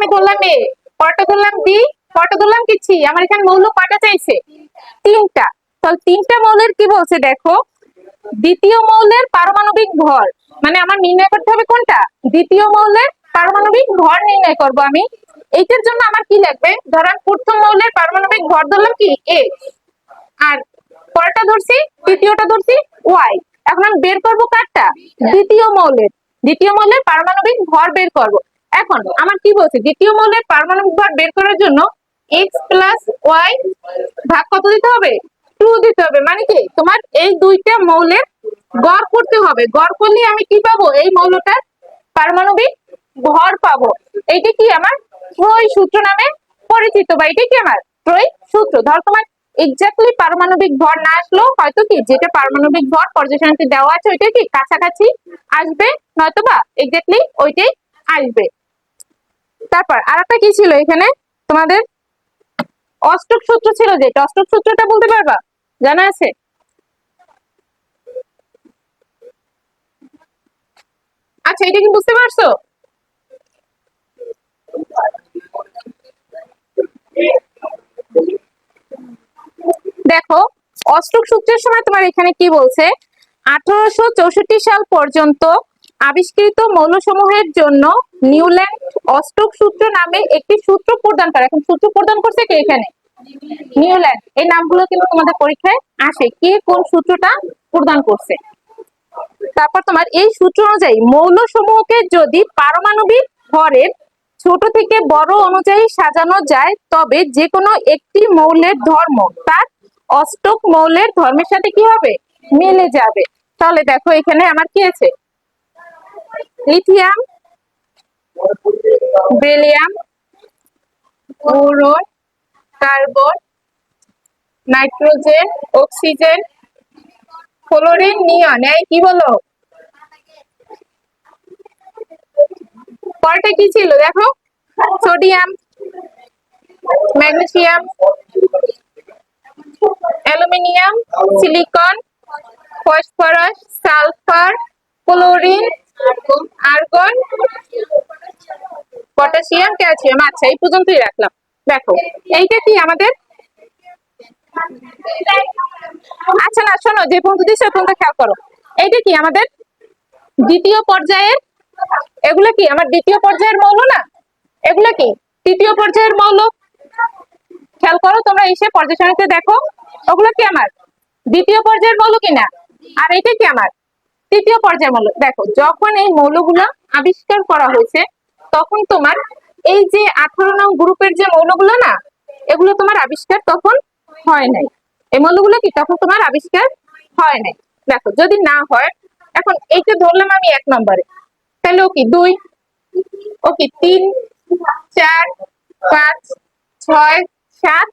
আমি ধরলাম এ পরটা ধরলাম বি পরটা ধরলাম কি সি আমার এখানে মৌল কয়টা চাইছে। তিনটা। তাহলে তিনটা মৌলের কি বলছে দেখো? দ্বিতীয় মৌলের পারমাণবিক ভর। মানে আমার নির্ণয় করতে হবে কোনটা? দ্বিতীয় মৌলের পারমাণবিক ভর নির্ণয় করব আমি। এইটার জন্য আমার কি লাগবে? ধরেন প্রথম মৌলের পারমাণবিক ভর ধরলাম কি? এ। আর পরটা ধরছি, তৃতীয়টা ধরছি, ওয়াই। এখন আমি বের করব কারটা? দ্বিতীয় মৌলের। দ্বিতীয় মৌলের পারমাণবিক ভর বের করব। এখন আমার কি বলছে? দ্বিতীয় মৌলের পারমাণবিক ভর বের করার জন্য এক্স প্লাস ওয়াই ভাগ কত দিতে হবে? টু দিতে হবে। মানে কি? তোমার এই দুইটা মৌলের গড় করতে হবে। গড় করলে আমি কি পাবো? এই মৌলটার পারমাণবিক ভর পাবো। এইটা কি আমার? ত্রয় সূত্র নামে পরিচিত বা এটা কি আমার? ত্রয় সূত্র। ধর তোমার এক্স্যাক্টলি পারমাণবিক ভর না আসলেও হয়তো কি, যেটা পারমাণবিক ভর পর্যায় দেওয়া আছে, ওইটা কি? কাছাকাছি আসবে নয়তো বা এক্স্যাক্টলি ওইটাই আসবে। তারপর আরেকটা কি ছিল এখানে? তোমাদের অষ্টক সূত্র ছিল যে অষ্টক সূত্রটা বলতে পারবা? জানা আছে? আচ্ছা এটা কি বুঝতে পারছ? দেখো, অষ্টক সূত্রের সময় তোমার এখানে কি বলছে? আঠারোশো চৌষট্টি সাল পর্যন্ত আবিষ্কৃত মৌলসমূহের জন্য নিউল্যান্ড অষ্টক সূত্র নামে একটি সূত্র প্রদান করে। এখন সূত্র প্রদান করছে কে এখানে? নিউল্যান্ড। এই নামগুলো কিন্তু তোমাদের পরীক্ষায় আসে। কে কোন সূত্রটা প্রদান করছে? তারপর তোমার এই সূত্র অনুযায়ী মৌল সমূহকে যদি পারমাণবিক ভরের ছোট থেকে বড় অনুযায়ী সাজানো যায়, তবে যে কোনো একটি মৌলের ধর্ম তার অষ্টক মৌলের ধর্মের সাথে কি হবে? মিলে যাবে। তাহলে দেখো এখানে আমার কি আছে? Lithium barium boron, carbon, nitrogen, oxygen, fluorine, neon. এই কি বলো? পরটা কি ছিল? দেখো। Sodium, magnesium, aluminium, silicon, phosphorus, sulphur, chlorine argon potassium, calcium. আচ্ছা এই পর্যন্তই রাখলাম। দেখো, এইটা কি আমাদের? আচ্ছা না, শোনো, যে পর্যন্ত দিচ্ছে পর্যন্ত খেয়াল করো। এইটা কি আমাদের দ্বিতীয় পর্যায়ের? এগুলো কি আমার দ্বিতীয় পর্যায়ের মৌল না? এগুলো কি তৃতীয় পর্যায়ের মৌল? খেয়াল করো, তোমরা এসে পর্যায় সারণীতে দেখো। ওগুলো কি আমার? দ্বিতীয় পর্যায়ের মৌল কিনা? আর এটা কি আমার? তৃতীয় পর্যায়ের মৌল। দেখো, যখন এই মৌলগুলো আবিষ্কার করা হয়েছে, তখন তোমার এই যে আঠারো নং গ্রুপের যে মৌলগুলো না, এগুলো তোমার আবিষ্কার তখন হয় নাই। এই মৌলগুলো কি? তখন তোমার আবিষ্কার হয় নাই। দেখো, যদি না হয়, এখন এইটা ধরলাম আমি এক নম্বরে। তাহলে ও কি? দুই, ও কি? তিন, চার, পাঁচ, ছয়, সাত,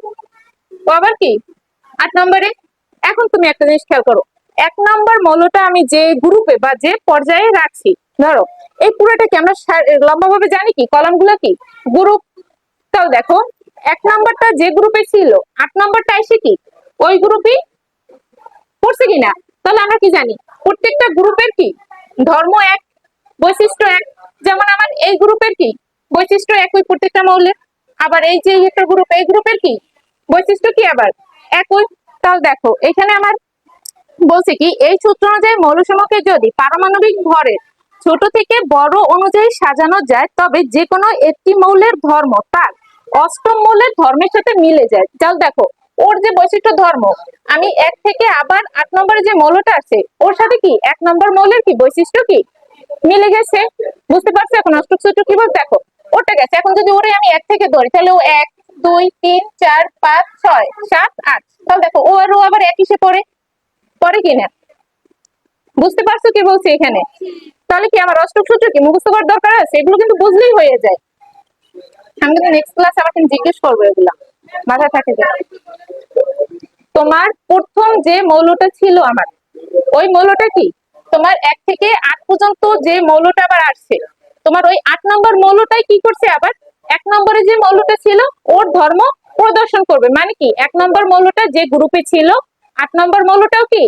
ও আবার কি? আট নম্বরে। এখন তুমি একটা জিনিস খেয়াল করো। এক নম্বর মৌলটা আমি যে গ্রুপে বা যে পর্যায়ে রাখছি ধরো, এই পুরোটা কি আমরা লম্বা ভাবে জানি কি? কলামগুলো কি? গ্রুপ তাও দেখো, এক নম্বরটা যে গ্রুপে ছিল, আট নম্বরটা এসে কি? ওই গ্রুপই পড়ছে কিনা? তাহলে আমরা কি জানি? প্রত্যেকটা গ্রুপের কি? ধর্ম এক, বৈশিষ্ট্য এক, যেমন আমার এই গ্রুপের কি? বৈশিষ্ট্য একই প্রত্যেকটা মৌলের, আবার এই যে একটা গ্রুপ এই গ্রুপের কি? বৈশিষ্ট্য কি আবার? একই তাহলে দেখো, এখানে আমার বলছে কি, এই সূত্র অনুযায়ী মৌলসমূহকে যদি পারমাণবিক ভরের ছোট থেকে বড় অনুযায়ী সাজানো যায়, তবে যে কোনো একটি মৌলের ধর্ম তার অষ্টম মৌলের ধর্মের সাথে মিলে যায়। তাহলে দেখো, ওর যে বৈশিষ্ট্য ধর্ম, আমি এক থেকে আবার আট নম্বরে যে মৌলটা আছে, ওর সাথে কি, এক নম্বর মৌলের কি বৈশিষ্ট্য কি? মিলে গেছে? বুঝতে পারছ এখন অষ্টক সূত্র কি বল দেখো ওটা গেছে। এখন যদি ওরে আমি এক থেকে ধরি, তাহলে ও এক, দুই, তিন, চার, পাঁচ, ছয়, সাত, আট। তাহলে দেখো, ও আর ও আবার এক হিসেবে পড়ে। পরে কিনা? বুঝতে পারছ কি বলছি এখানে? তাহলে কি আমার অষ্টক সূত্র কি মুখস্থ করার দরকার আছে? এগুলো কিন্তু বুঝলেই হয়ে যায়। আমি কিন্তু নেক্সট ক্লাস কিন্তু জিজ্ঞেস করব মাথায় থাকে তোমার প্রথম যে মৌলটা ছিল আমার, ওই মৌলটা কি? তোমার এক থেকে আট পর্যন্ত যে মৌলটা আবার আসছে, তোমার ওই আট নম্বর মৌলটাই কি করছে আবার? এক নম্বরে যে মৌলটা ছিল, ওর ধর্ম প্রদর্শন করবে। মানে কি? এক নম্বর মৌলটা যে গ্রুপে ছিল আট নম্বর মৌলটাও কি?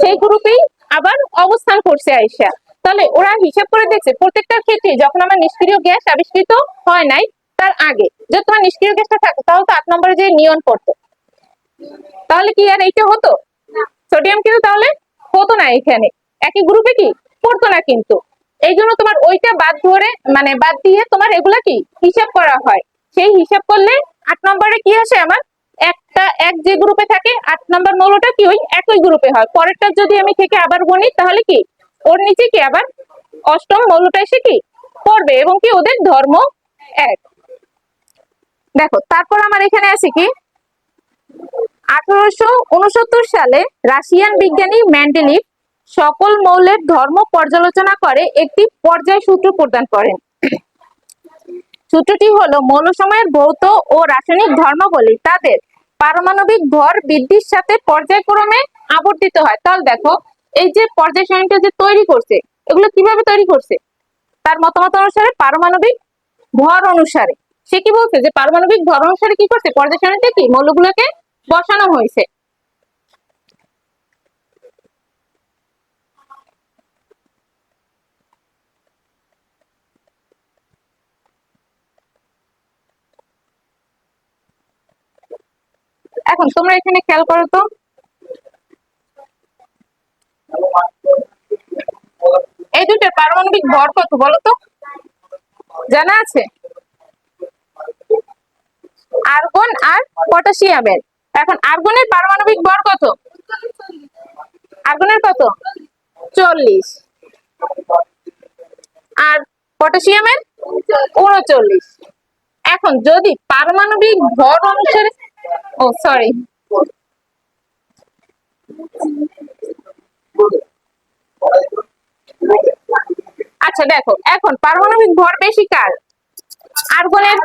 সেই গ্রুপেই আবার অবস্থান করছে আইসা তাহলে ওরা হিসাব করে দেখছে, প্রত্যেকটা ক্ষেত্রে যখন আমার নিষ্ক্রিয় গ্যাস আবিষ্কৃত হয় নাই, তার আগে। যদি তোমার নিষ্ক্রিয় গ্যাসটা থাকতো তাহলে তো আট নম্বরে যে নিয়ন পড়তো। তাহলে কি আর এইটা হতো? সোডিয়াম কিন্তু তাহলে হতো না এখানে একই গ্রুপে কি? পড়তো না কিন্তু। এই জন্য তোমার ওইটা বাদ ধরে মানে বাদ দিয়ে তোমার এগুলা কি? হিসাব করা হয়। সেই হিসাব করলে আট নম্বরে কি আসে আমার? একটা, এক যে গ্রুপে থাকে, আট নম্বর মৌলটা কি ওই একই গ্রুপে হয়। পরেরটা যদি আমি থেকে আবার গণি তাহলে কি? ওর নিচে কি আবার অষ্টম মৌলটা এসে কি? পড়বে এবং কি ওদের ধর্ম এক। দেখো, তারপর আমার এখানে আছে কি? আঠারোশো উনসত্তর সালে রাশিয়ান বিজ্ঞানী ম্যান্ডেলিভ সকল মৌলের ধর্ম পর্যালোচনা করে একটি পর্যায় সূত্র প্রদান করেন। সূত্রটি হলো মৌলসমূহের ভৌত ও রাসায়নিক ধর্মাবলী তাদের পারমাণবিক ভর বৃদ্ধির সাথে পর্যায়ক্রমে আবর্তিত হয়। তাহলে দেখো, এই যে পর্যায় সারণীটা যে তৈরি করছে, এগুলো কীভাবে তৈরি করছে? তার মতামত অনুসারে পারমাণবিক ভর অনুসারে। সে কি বলছে যে, পারমাণবিক ভর অনুসারে কি করছে? পর্যায় সারণীতে কি? মৌলগুলোকে বসানো হয়েছে। এখন তোমরা এখানে খেয়াল করো তো। এই দুটোর পারমাণবিক ভর কত বলো তো? জানা আছে? আর্গন আর পটাশিয়ামের। এখন আর্গনের পারমাণবিক ভর কত? আর্গনের কত? চল্লিশ। আর পটাশিয়ামের? উনচল্লিশ। এখন যদি পারমাণবিক ভর অনুসারে ও সরি আচ্ছা দেখো, এখন পারমাণবিক ভর বেশি কার? আর্গনের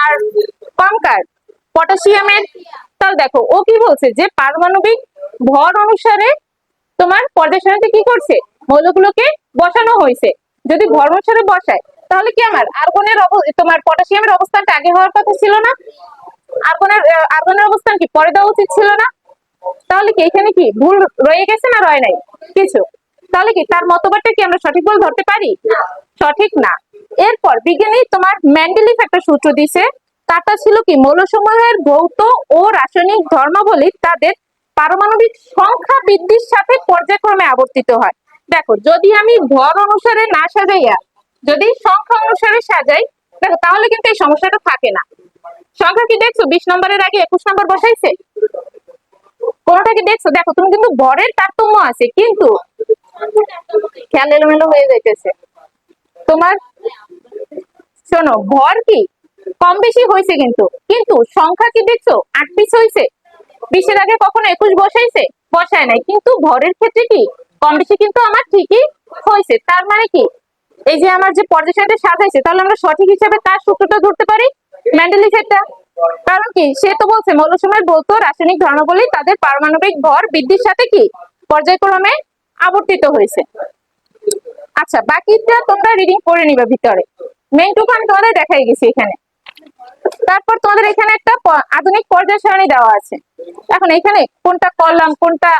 আর কম কার? পটাশিয়ামের? তাহলে দেখো, ও কি বলছে যে পারমাণবিক ভর অনুসারে তোমার পর্যায় সারণীতে কি করছে? মৌলগুলোকে বসানো হয়েছে। যদি ভর অনুসারে বসায়, তাহলে কি আমার আর্গনের তোমার পটাশিয়ামের অবস্থানটা আগে হওয়ার কথা ছিল না? আর্গনের আর্গনের অবস্থান কি? পরে দেওয়া উচিত ছিল না? তাহলে কি এখানে কি ভুল রয়ে গেছে না রয়ে নাই? কিছু। তাহলে কি তার মতবাদটা কি আমরা সঠিক বলে ধরতে পারি? সঠিক না। এরপর বিজ্ঞানী তোমার ম্যান্ডেলিফ একটা সূত্র দিছে। তারটা ছিল কি? মৌলসমূহের ভৌত ও রাসায়নিক ধর্মাবলী তাদের পারমাণবিক সংখ্যা বৃদ্ধির সাথে পর্যায়ক্রমে আবর্তিত হয়। দেখো, যদি আমি ভর অনুসারে না সাজাইয়া যদি সংখ্যা অনুসারে সাজাই, দেখো, তাহলে কিন্তু এই সমস্যাটা থাকে না। সংখ্যা কি দেখছ? বিশ নম্বরের আগে একুশ নম্বর বসাইছে? কোনটা কি দেখছ? দেখো, তুমি কিন্তু ভরের তারতম্য আছে, কিন্তু খেয়াল এলোমেলো হয়ে যাইতেছে। তোমার, শোনো ভর কি কম বেশি হয়েছে কিন্তু কিন্তু সংখ্যা কি দেখছ? আট পিস হয়েছে বিশের আগে কখনো একুশ বসাইছে? বসায় নাই। কিন্তু ভরের ক্ষেত্রে কি কম বেশি কিন্তু আমার ঠিকই হয়েছে তার মানে কি? এই যে আমার যে পর্যায়টা সাজাইছে, তাহলে আমরা সঠিক হিসাবে তার সূত্রটা ধরতে পারি? ম্যান্ডেলিফেরটা কারণ কি? সে তো বলছে, মৌলসমূহের বলতো রাসায়নিক ধর্মাবলী তাদের পারমাণবিক ভর বৃদ্ধির সাথে কি পর্যায়ক্রমে আবর্তিত হয়েছে। আচ্ছা বাকিটা তোমরা রিডিং করে নিবে ভিতরে। মেইনটুকু আমি তোমাদের দেখাই গেছি এখানে। তারপর তোমাদের এখানে একটা আধুনিক পর্যায় সারণী দেওয়া আছে। এখন এখানে কোনটা কলাম, কোনটা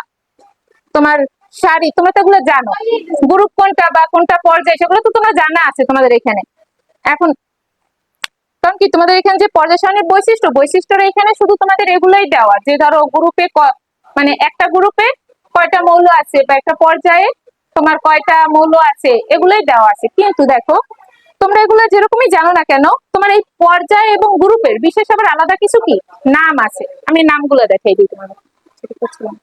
তোমার সারি, তোমরা তো জানো। গ্রুপ কোনটা বা কোনটা পর্যায়, সেগুলো তো তোমরা জানা আছে তোমাদের এখানে। এখন কারণ কি তোমাদের এখানে যে পর্যায় সারণীর বৈশিষ্ট্য, বৈশিষ্ট্যটা এখানে শুধু তোমাদের এগুলোই দেওয়া। যে ধরো গ্রুপে মানে একটা গ্রুপে কয়টা মৌল আছে বা একটা পর্যায়ে তোমার কয়টা মৌল আছে, এগুলোই দেওয়া আছে। কিন্তু দেখো, তোমরা এগুলো যেরকমই জানো না কেন, তোমার এই পর্যায় এবং গ্রুপের বিশেষ আবার আলাদা কিছু কি? নাম আছে। আমি নামগুলো দেখাই দিই তোমাদের। করছিলাম।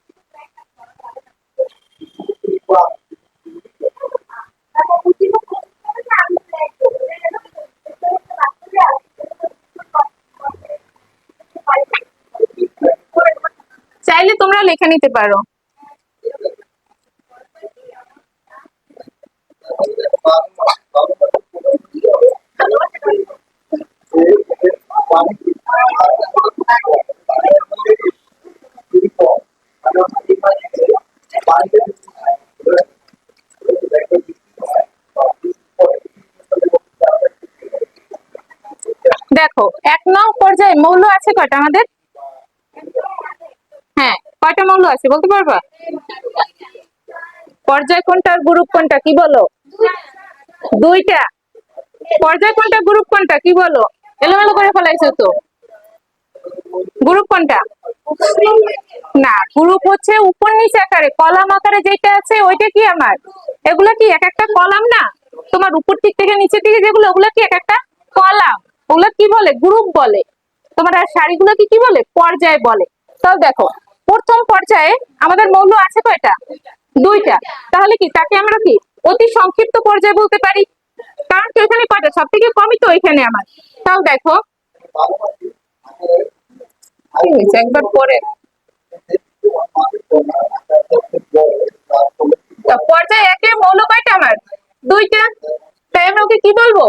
চাইলে তোমরা লেখা নিতে পারো। দেখো এক নং পর্যায়ে কয়টা আমাদের? হ্যাঁ কয়টা মৌল আছে বলতে পারবা? পর্যায় কোনটা গ্রুপ কোনটা, কি বলো? দুইটা। পর্যায় কোনটা, গ্রুপ কোনটা, কি বলো? এলোমেলো করে ফেলাইছো তো। গ্রুপ কোনটা? না, গ্রুপ হচ্ছে উপর নিচে আকারে, কলাম আকারে যেটা আছে ওইটা কি আমার? এগুলো কি এক একটা কলাম না? তোমার উপর দিক থেকে নিচে দিকে যেগুলো, ওগুলো কি এক একটা কলাম? ওগুলো কি বলে? গ্রুপ বলে। তোমার আর শাড়িগুলো কি বলে? পর্যায় বলে। তাও দেখো, প্রথম পর্যায়ে আমাদের মৌল আছে কয়টা দুইটা। তাহলে কি, তাকে আমরা কি, অতি সংক্ষিপ্ত পর্যায়ে বলতে পারি? কারণ কি ওইখানে কয়টা? সব থেকে কমই তো ওইখানে আমার। তাও দেখো। একবার পরে। তো পর্যায়ে একে, মৌল কয়টা আমার? দুইটা। তাই আমরা ওকে কি বলব?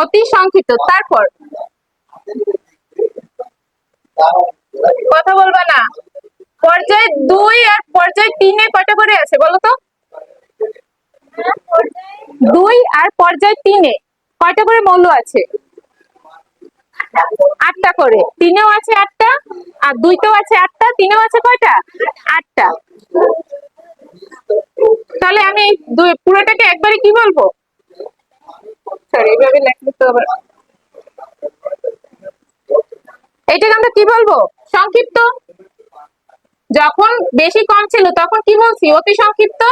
অতি সংক্ষিপ্ত। তারপর? কথা বলবা না। পর্যায় দুই আর পর্যায় তিনে কয়টা করে আছে বলো তো? দুই আর পর্যায় তিনে কয়টা করে মৌল আছে? আটটা করে। তিনেও আছে আটটা, আর দুইতেও আছে আটটা, তিনেও আছে কয়টা? আটটা। তাহলে আমি পুরোটাকে একবারে কি বলব? এটাকে আমরা কি বলব? সংক্ষিপ্ত। যখন বেশি কম ছিল, তখন কি বলছি? অতি সংক্ষিপ্ত।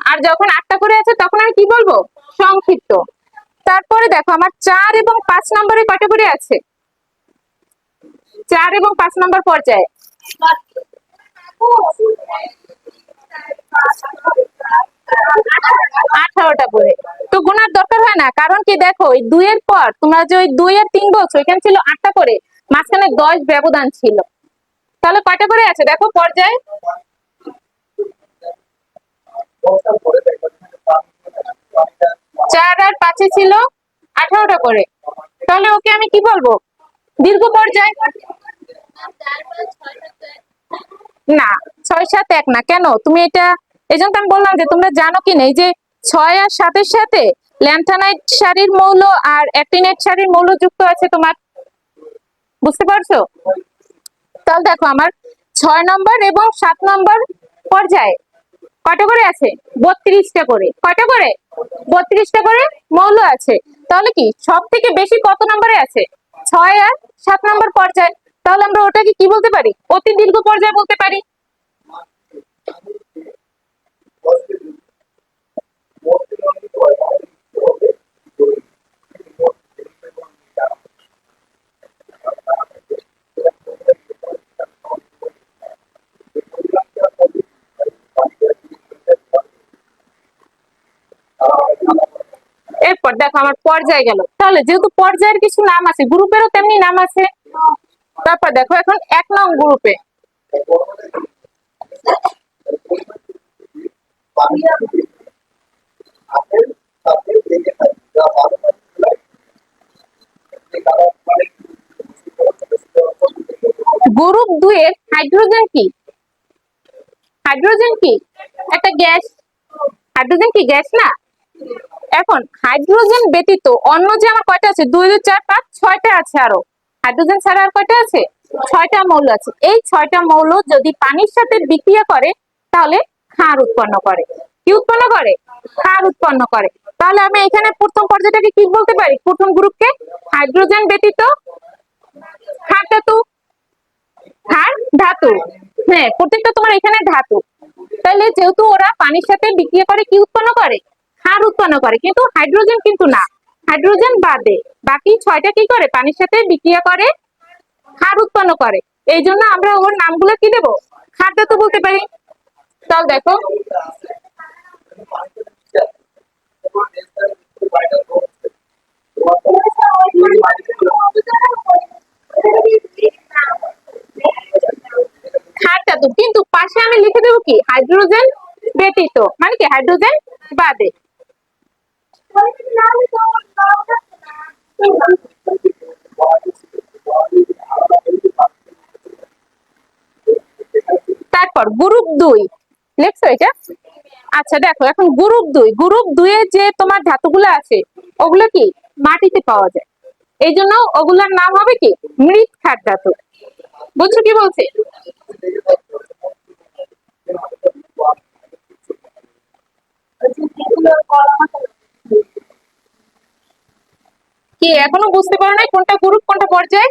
আর যখন আটটা করে আছে, তখন আমি কি বলব? সংক্ষিপ্ত। তারপরে দেখো, আমার চার এবং পাঁচ নম্বরে কয়টা করে আছে? চার এবং পাঁচ নম্বর পর্যায়ে। আঠারোটা করে। তো দরকার হয় না, কারণ কি দেখো ওই দুইয়ের পর যে ওই তিন ছিল আটটা করে, মাঝখানে দশ ব্যবধান ছিল। তাহলে করে আছে? দেখো, পর্যায়ে। চার আর পাঁচে ছিল আঠারোটা করে। তাহলে ওকে আমি কি বলব? দীর্ঘ পর্যায়? না, ছয় সাত এক না। কেন? তুমি এটা, এই জন্য আমি বললাম যে তোমরা জানো কি নেই যে ছয় আর সাতের সাথে ল্যান্থানাইট শাড়ির মৌল আর অ্যাক্টিনাইট শাড়ির মৌল যুক্ত আছে তোমার। বুঝতে পারছ? তাহলে দেখো আমার ছয় নম্বর এবং সাত নম্বর পর্যায়ে কয়টা করে আছে? বত্রিশটা করে। কয়টা করে? বত্রিশটা করে মৌল আছে। তাহলে কি? সব থেকে বেশি কত নম্বরে আছে? ছয় আর সাত নম্বর পর্যায়ে। তাহলে আমরা ওটাকে কি বলতে পারি? অতি দীর্ঘ পর্যায়ে বলতে পারি। এরপর দেখো আমার পর্যায় গেল। তাহলে যেহেতু পর্যায়ের কিছু নাম আছে, গ্রুপেরও তেমনি নাম আছে। তারপর দেখো এখন এক নং গ্রুপে। গ্রুপ দুই এর হাইড্রোজেন কি? হাইড্রোজেন কি? একটা গ্যাস। হাইড্রোজেন কি গ্যাস না? এখন হাইড্রোজেন ব্যতীত অন্য যে আমার কয়টা আছে? দুই দুই, চার, পাঁচ, ছয়টা আছে আরও। হাইড্রোজেন ছাড়া আর কয়টা আছে? ছয়টা মৌল আছে। এই ছয়টা মৌল যদি পানির সাথে বিক্রিয়া করে, তাহলে ক্ষার উৎপন্ন করে। কি উৎপন্ন করে? ক্ষার উৎপন্ন করে। তাহলে আমি এখানে প্রথম পর্যায়টাকে কি বলতে পারি? প্রথম গ্রুপকে হাইড্রোজেন ব্যতীত ক্ষার ধাতু। ক্ষার ধাতু। হ্যাঁ প্রত্যেকটা তোমার এখানে ধাতু। তাহলে যেহেতু ওরা পানির সাথে বিক্রিয়া করে, কি উৎপন্ন করে? ক্ষার উৎপন্ন করে, কিন্তু হাইড্রোজেন কিন্তু না। হাইড্রোজেন বাদে বাকি ছয়টা কি করে? পানির সাথে বিক্রিয়া করে ক্ষার উৎপন্ন করে। এই জন্য আমরা ওর নামগুলো কি দেবো? ক্ষার তো বলতে পারি। চল দেখো। ধাতু কিন্তু পাশে আমি লিখে দেবো কি? হাইড্রোজেন ব্যতীত। মানে কি? হাইড্রোজেন বাদে। তারপর গ্রুপ দুই। লিখছো এটা আচ্ছা দেখো, এখন গ্রুপ দুই। গ্রুপ দুইয়ে যে তোমার ধাতুগুলো আছে, ওগুলো কি? মাটিতে পাওয়া যায়। এই জন্য ওগুলোর নাম হবে কি? মৃৎ ক্ষার ধাতু। বুঝছ কি বলছি? কি এখনও বুঝতে পারো নাই কোনটা গ্রুপ কোনটা পর্যায়?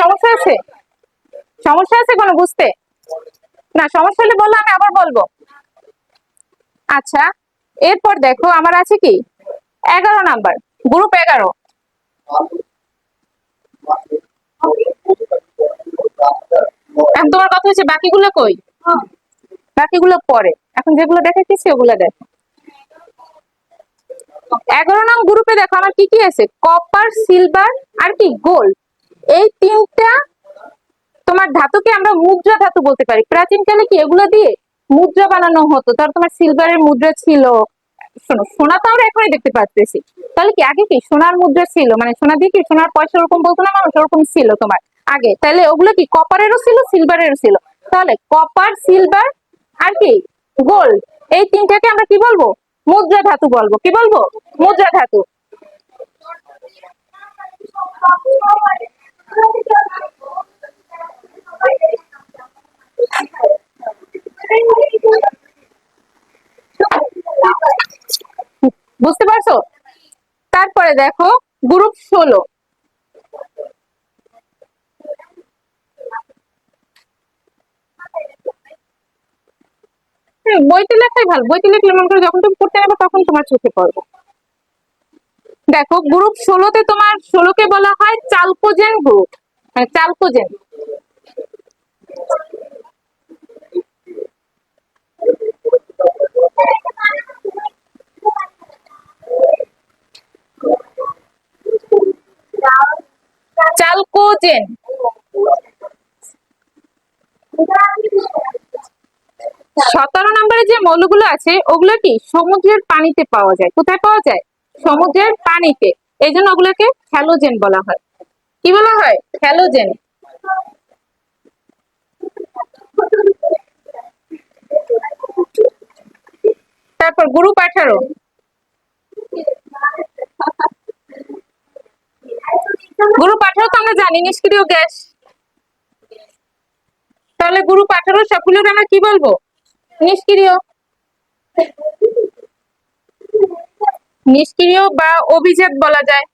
সমস্যা আছে? সমস্যা আছে কোনো বুঝতে? না, সমস্যা হলে বলল আমি আবার বলব। আচ্ছা এরপর দেখো, আমার আছে কি? এগারো নাম্বার গ্রুপ এগারো। তোমার কথা হচ্ছে, বাকিগুলো কই? বাকিগুলো পরে। এখন যেগুলো দেখাচ্ছি ওগুলো দেখো। এগারো নং গ্রুপে দেখো আমার কি কি আছে? কপার সিলভার আর কি? গোল্ড এই তিনটা তোমার ধাতুকে আমরা মুদ্রা ধাতু বলতে পারি। প্রাচীনকালে কি এগুলো দিয়ে মুদ্রা বানানো হতো? তার তোমার সিলভারের মুদ্রা ছিল। শোনো, সোনা তো আমরা এখনই দেখতে পাচ্ছি তাহলে কি আগে কি সোনার মুদ্রা ছিল? মানে সোনা দিয়ে কি সোনার পয়সা ওরকম বলতো না মানুষ? ওরকম ছিল তোমার আগে। তাহলে ওগুলো কি কপারেরও ছিল সিলভারেরও ছিল? তাহলে কপার সিলভার আর কি? গোল্ড এই তিনটাকে আমরা কি বলব? মুদ্রা ধাতু বলব। কি বলব? মুদ্রা ধাতু। বুঝতে পারছ? তারপরে দেখো গ্রুপ ষোলো। বইতে লেখাই ভালো। বইতে লিখলে মনে করো যখন তুমি পড়তে নেবে তখন তোমার চোখে পড়বে। দেখো গ্রুপ ষোলোতে তোমার ষোলোকে বলা হয় চালকোজেন গ্রুপ মানে চালকোজেন। চালকোজেন। সতেরো নম্বরে যে মৌলগুলো আছে, ওগুলো কি? সমুদ্রের পানিতে পাওয়া যায়। কোথায় পাওয়া যায়? সমুদ্রের পানিতে। এই জন্য ওগুলোকে হ্যালোজেন বলা হয়। কি বলা হয়? হ্যালোজেন তারপর গ্রুপ আঠারো গ্রুপ আঠারো তো আমরা জানি, নিষ্ক্রিয় গ্যাস। তাহলে গ্রুপ আঠারো সবগুলোকে আমরা কি বলব? নিষ্ক্রিয়। নিষ্ক্রিয় বা অভিজাত বলা যায়।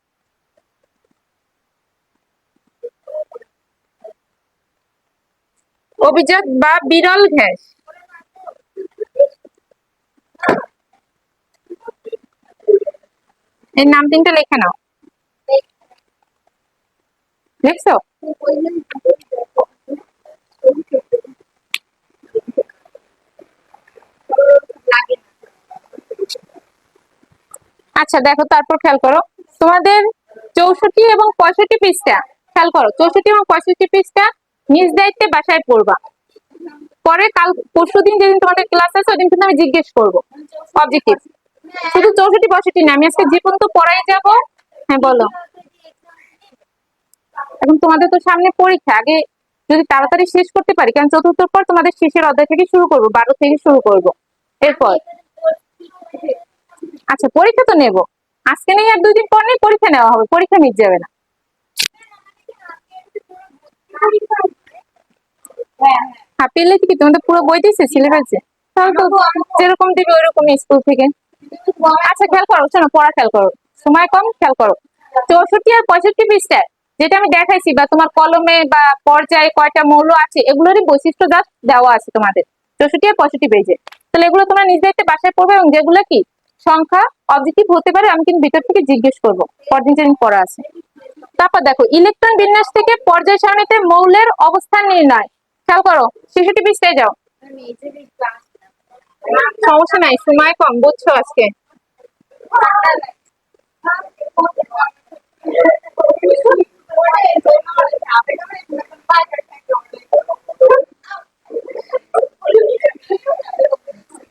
অভিজাত বা বিরল গ্যাস। এই নাম তিনটা লেখা নাও। দেখছ? আচ্ছা দেখো, তারপর খেয়াল করো। তোমাদের চৌষট্টি এবং পঁয়ষট্টি পৃষ্ঠা খেয়াল করো, চৌষট্টি এবং পঁয়ষট্টি পৃষ্ঠা নিজ দায়িত্বে বাসায় পড়বা। পরে কাল, পরশু দিন যেদিন তোমাদের ক্লাস আছে, ওই দিন কিন্তু আমি জিজ্ঞেস করব। অবজেক্টিভ শুধু চৌষট্টি, পঁয়ষট্টি না, আমি আজকে যে পর্যন্ত পড়াই যাব হ্যাঁ বলো। এখন তোমাদের তো সামনে পরীক্ষা, আগে যদি তাড়াতাড়ি শেষ করতে পারি, কারণ চতুর্থ পর তোমাদের শেষের অধ্যায় থেকে শুরু করব, বারো থেকে শুরু করব। এরপর। আচ্ছা পরীক্ষা তো নেব। আজকে নেই আর দুই দিন পর নেই, পরীক্ষা নেওয়া হবে, পরীক্ষা মিট যাবে না। হ্যাঁ থেকে। আচ্ছা সময় কম, খেয়াল করো। চৌষট্টি আর পঁয়ষট্টি যেটা আমি দেখাইছি, বা তোমার কলমে বা পর্যায়ে কয়টা মৌল আছে, এগুলোরই বৈশিষ্ট্য যা দেওয়া আছে তোমাদের। চৌষট্টি আর পঁয়ষট্টি পেজে। তাহলে এগুলো তোমরা নিজ দায়িত্বে বাসায় পড়বে, এবং যেগুলো কি সংখ্যা অবজেক্টিভ হতে পারে, আমি কিন্তু ভিতর থেকে জিজ্ঞেস করব। পর্যায়চারণ পড়া আছে। তারপর দেখো ইলেকট্রন বিন্যাস থেকে পর্যায় সারণীতে মৌলের অবস্থান নির্ণয়। খেয়াল করো শিশুটি পিছিয়ে যাও। সমস্যা নাই, সময় কম, বুঝছ আজকে?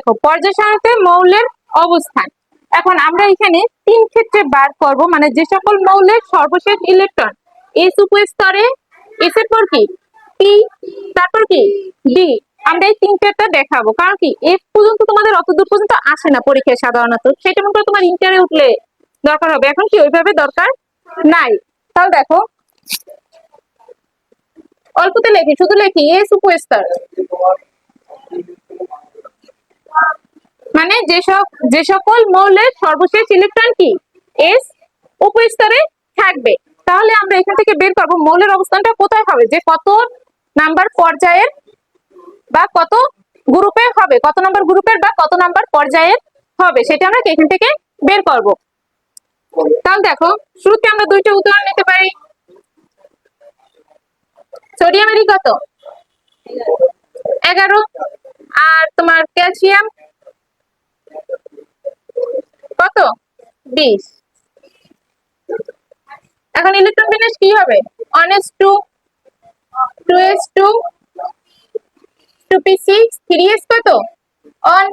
দেখো পর্যায় সারণীতে মৌলের অবস্থান। এখন আমরা এখানে তিন ক্ষেত্রে বার করব মানে যে সকল মৌলের সর্বশেষ ইলেকট্রন এস উপস্তরে এস এর পর কি? পি তারপর কি? ডি আমরা এই তিনটেটা দেখাবো। কারণ কি? এফ পর্যন্ত তোমাদের অত দূর পর্যন্ত আসে না পরীক্ষায় সাধারণত। সেটা মনে করো তোমার ইন্টারে উঠলে দরকার হবে। এখন কি ওইভাবে দরকার নাই? তাহলে দেখো, অল্পতে লেখি, শুধু লেখি এস উপস্তর। মানে যেসব যে সকল মৌলের সর্বশেষ ইলেকট্রন কি? এস উপস্তরে থাকবে। তাহলে আমরা এখান থেকে বের করব মৌলের অবস্থানটা কোথায় হবে? যে কত নাম্বার পর্যায়ের বা কত গ্রুপের হবে? কত নাম্বার গ্রুপের বা কত নাম্বার পর্যায়ের হবে? সেটা আমরা এখান থেকে বের করব। তাহলে দেখো, শুরুতে আমরা দুইটা উদাহরণ নিতে পারি। সোডিয়ামেরই কত? এগারো। আর তোমার ক্যালসিয়াম? কত? বিশ। এখন ইলেকট্রন বিন্যাস কি হবে? S two two S two two P six, three S কত? অন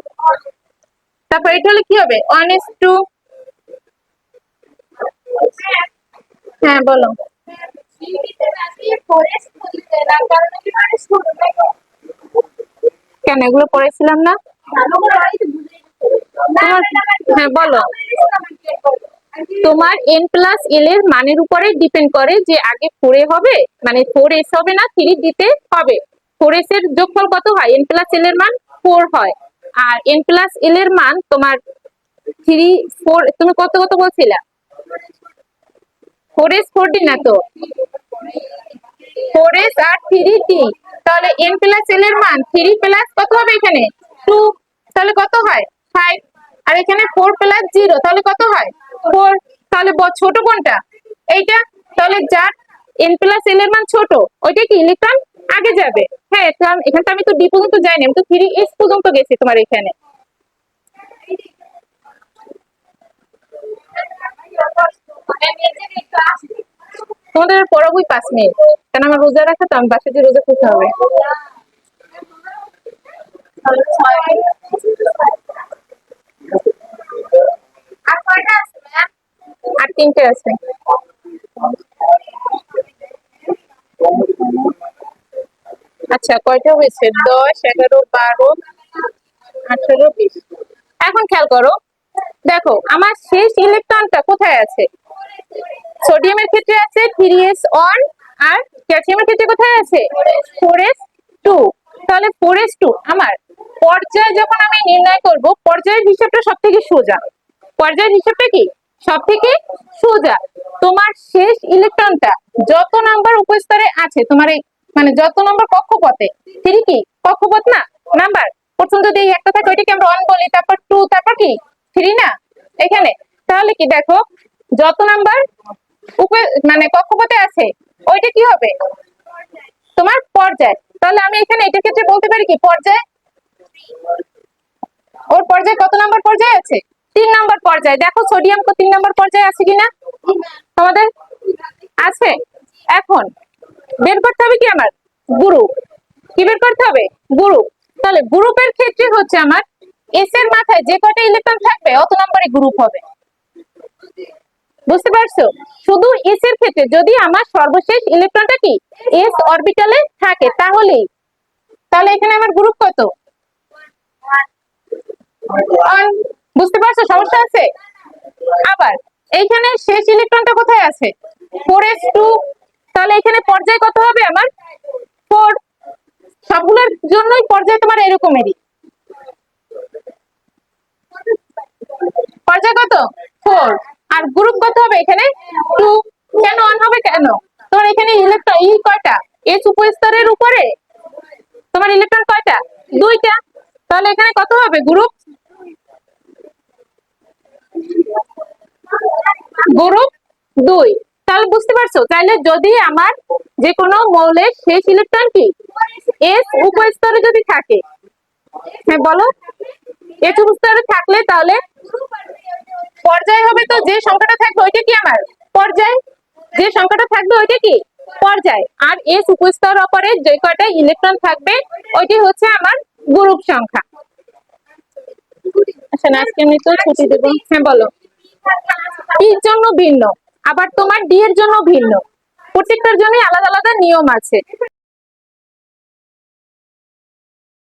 তারপর এটা হলে কি হবে? S two. হ্যাঁ বলো। কেন? এগুলো পড়েছিলাম না? হ্যাঁ বলো। তোমার এন প্লাস এল এর মানের উপরে ডিপেন্ড করে যে আগে ফোরে হবে মানে ফোর এস হবে না থ্রি দিতে হবে। ফোর এস এর যোগফল কত হয়? এন প্লাস এল এর মান ফোর হয়। আর এন প্লাস এল এর মান তোমার থ্রি ফোর তুমি কত কত বলছিলা? ফোর এস ফোর ডি না তো? ফোর এস আর থ্রি ডি তাহলে এন প্লাস এল এর মান থ্রি প্লাস কত হবে এখানে? টু তাহলে কত হয়? ফাইভ আর এখানে ফোর প্লাস জিরো তাহলে কত হয়? ফোর তাহলে ছোট কোনটা? এইটা? তাহলে যার এন প্লাস এল এর মান ছোট, ওইটা কি? ইলেকট্রন? আগে যাবে। হ্যাঁ কারণ এখানে তো আমি তো ডি পর্যন্ত যাইনি, আমি তো থ্রি এস পর্যন্ত গেছি তোমার এখানে। তোমাদের পড়াবই পাঁচ মিনিট। কারণ আমার রোজা রাখা তো আমি বাসায় যে রোজা করতে হবে। আর তিনটে আছে। আচ্ছা কয়টা হয়েছে? দশ এগারো বারো আঠারো বিশ। এখন খেয়াল করো। দেখো আমার শেষ ইলেকট্রনটা কোথায় আছে? সোডিয়ামের ক্ষেত্রে থ্রি এস আর ক্যালসিয়ামের ক্ষেত্রে কোথায় আছে? ফোর এস টু তাহলে ফোর এস টু আমার। পর্যায় যখন আমি নির্ণয় করব, পর্যায়ের হিসাবটা সব থেকে সোজা। পর্যায়ের হিসাবটা কি? সব থেকে সোজা। তোমার শেষ ইলেকট্রনটা যত নাম্বার উপস্তরে আছে, তোমার এই মানে যত নাম্বার কক্ষপথে থ্রি কি? কক্ষপথ না নাম্বার প্রথম যদি একটা থাকে, ওইটাকে আমরা ওয়ান বলি, তারপর টু তারপর কি? থ্রি না? এখানে। তাহলে কি দেখো, যত নাম্বার মানে কক্ষপথে আছে, ওইটা কি হবে? তোমার পর্যায়। তাহলে আমি এখানে এটার ক্ষেত্রে বলতে পারি কি? পর্যায়? ওর পর্যায়ে কত নাম্বার পর্যায়ে আছে? তিন নাম্বার পর্যায়ে। দেখো সোডিয়াম তিন নাম্বার পর্যায়ে আছে কিনা? তোমাদের আছে? এখন, বের করতে হবে কি আমার? গ্রুপ কি বের করতে হবে? গ্রুপ তাহলে গ্রুপের ক্ষেত্রে হচ্ছে আমার এস এর মাথায় যে কটা ইলেকট্রন থাকবে, অত নম্বরে গ্রুপ হবে। বুঝতে পারছ? শুধু এস এর ক্ষেত্রে, যদি আমার সর্বশেষ ইলেকট্রনটা কি? এস অরবিটালে থাকে, তাহলেই। তাহলে এখানে আমার গ্রুপ কত? বুঝতে পারছ? সমস্যা আছে? আবার, এইখানে শেষ ইলেকট্রনটা কোথায় আছে? ফোর এস টু তাহলে এখানে পর্যায় কত হবে আমার? ফোর সবগুলোর জন্যই পর্যায় তোমার এরকমেরই। পর্যায় কত? ফোর আর গ্রুপ কত হবে এখানে? টু কেন অন হবে কেন? তোমার এখানে ইলেকট্রন ই কয়টা? এস উপস্তরের উপরে? তোমার ইলেকট্রন কয়টা? দুইটা। তাহলে এখানে কত হবে গ্রুপ গ্রুপ দুই। তাহলে বুঝতে পারছ? তাহলে যদি আমার যে কোনো মৌলের শেষ ইলেকট্রন কি? এস উপস্তরে যদি থাকে হ্যাঁ বলো। এস উপস্তরে থাকলে তাহলে। পর্যায় হবে তো যে সংখ্যাটা থাকবে ওইটা কি আমার? পর্যায়। যে সংখ্যাটা থাকবে ওইটা কি? পর্যায়। আর এস উপস্তর অপরে যে কয়টা ইলেকট্রন থাকবে, ওইটি হচ্ছে আমার গ্রুপ সংখ্যা। আচ্ছা আজকে হ্যাঁ বলো। জন্য ভিন্ন। আবার তোমার জন্য ভিন্ন। প্রত্যেকটার আলাদা আলাদা নিয়ম আছে।